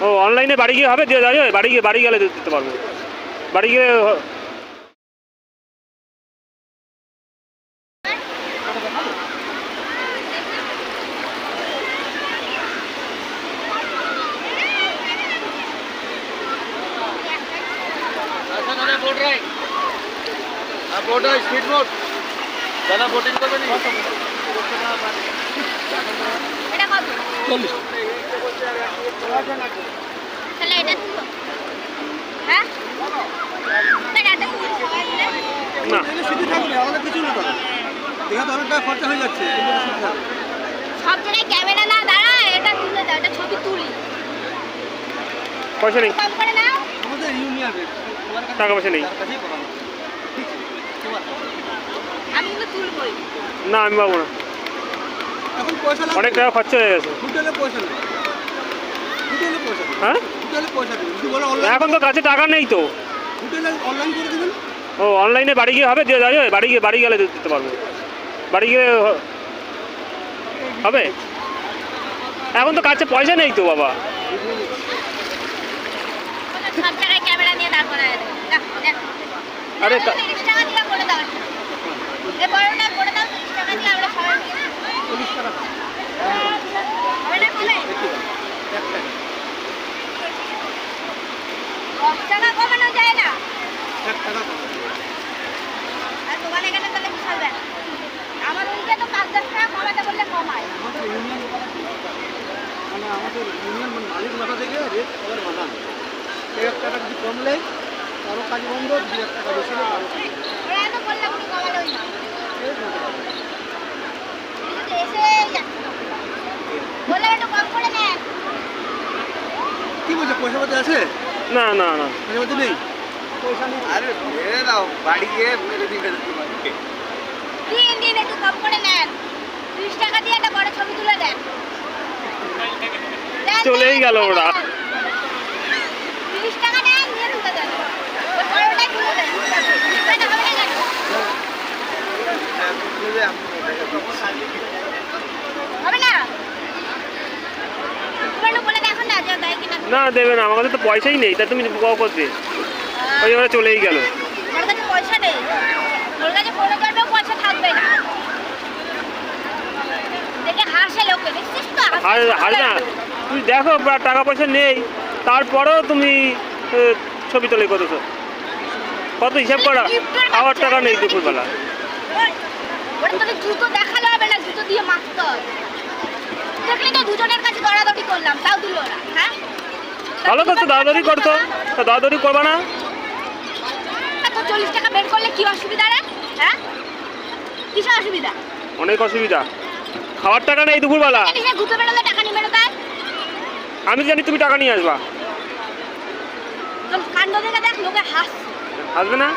ও অনলাইনে বাড়ি গিয়ে হবে? দিয়ে যাবে? বাড়ি গিয়ে বাড়ি গেলে দিতে পারব। বাড়ি গিয়ে স্পিড বোট দাদা বোটিং করবেন চল্লিশ তাহলে এটা হ্যাঁ? না থাকবে আমাদের কিছু না দাদা দেখা তো। অনেক টাকা খরচা হয়ে যাচ্ছে সব জায়গায় ক্যামেরা না দাঁড়ায় এটা তুলে দাও এটা ছবি তুলি। পয়সা নেই। কম করে নাও। আমাদের ইউনিয়ন রেট তোমার কাছে টাকা পয়সা নেই। আমি তুলবই। না আমি পাবো না। এখন পয়সা অনেক টাকা খরচা হয়ে গেছে। হোটেলে পয়সা নেই। হ্যাঁ? এখন তো কাছে টাকা নেই তো। হোটেলে অনলাইন করে দেবেন? ও অনলাইনে বাড়ি গিয়ে হবে? দিয়ে যাবে? বাড়ি গিয়ে বাড়ি গেলে দিতে পারব। বাড়ি গিয়ে হবে? এখন তো কাছে পয়সা নেই তো বাবা। আরে কা- তিরিশ টাকা দিয়ে করে দাও এ বড়টা করে দাও তিরিশ টাকা দিয়ে আমরা সবাই মিলে চল্লিশ টাকা হবে না কমে দেখি দাও এক টাকা দশ টাকা কমানো যায় না। আর তোমার এখানে তাহলে বিশাল ব্যাপার। আমার ওইটা তো পাঁচ দশ টাকা কমাতে বললে কমায়। মানে আমাদের ইউনিয়ন মানে মালিক মাথা থেকে রেট সবার বানান এক টাকা কমলে তারও কাজ বন্ধ দু এক টাকা বেশি। ওরা এত বললে কোনো কমালোই না। করে কি বলছে? পয়সা পাতি আছে? না না না। পয়সা পাতি নেই আরে মেরে দাও বাড়ি গিয়ে মেরে দিবে তোমাকে। দিন দিন একটু কম করে নেন। ত্রিশ টাকা দিয়ে একটা বড় ছবি তুলে দেন। দেন, চলেই গেল ওরা। হবে না বলে না দেবে না আমার কাছে তো পয়সাই নেই তা তুমি করতে ওই ওরা চলেই গেল। পয়সা নেই। ওর কাছে ফোনে করবেও পয়সা থাকবে না। তুমি দেখো টাকা পয়সা নেই তারপরেও তুমি ছবি তোলে কত কত হিসাব করা? খাওয়ার টাকা নেই দুপুরবেলা। জুতো দেখালে হবে না? জুতো দিয়ে মারতে হবে। দেখলি তো দুজনের কাছে দৌড়াদৌড়ি করলাম তাও দিল ওরা হ্যাঁ? ভালো তো তো করতো। তো করবা না? তো চল্লিশ টাকা বের করলে কি অসুবিধা রে? হ্যাঁ? কিসের অসুবিধা? অনেক অসুবিধা। খাওয়ার টাকা নেই দুপুরবেলা। ঘুরতে বেরোলে টাকা আমি জানি তুমি টাকা নিয়ে আসবা। কাণ্ড দেখে দেখ লোকে হাসছে। আসবে না?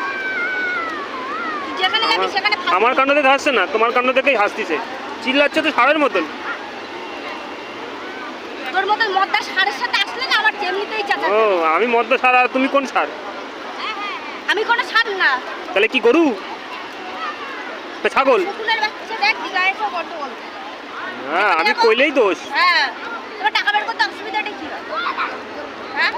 যেখানে যাবি সেখানে। আমার কাণ্ড দেখে হাসছে না তোমার কাণ্ড দেখেই হাসতিছে। চিল্লাচ্ছে তো সারের মতন। তোর মতন মদ্দা সারের সাথে আসলে না আমার যেমনিতেই চাচা। ও আমি মদ্য সার আর তুমি কোন সার? আমি কোনো সার না। তাহলে কি গরু? ছাগল? বাচ্চা দেখ গায়ে সব গন্ডগোল হ্যাঁ আমি কইলেই দোষ। হ্যাঁ টাকা বের করতে অসুবিধাটা কি হয়? হ্যাঁ?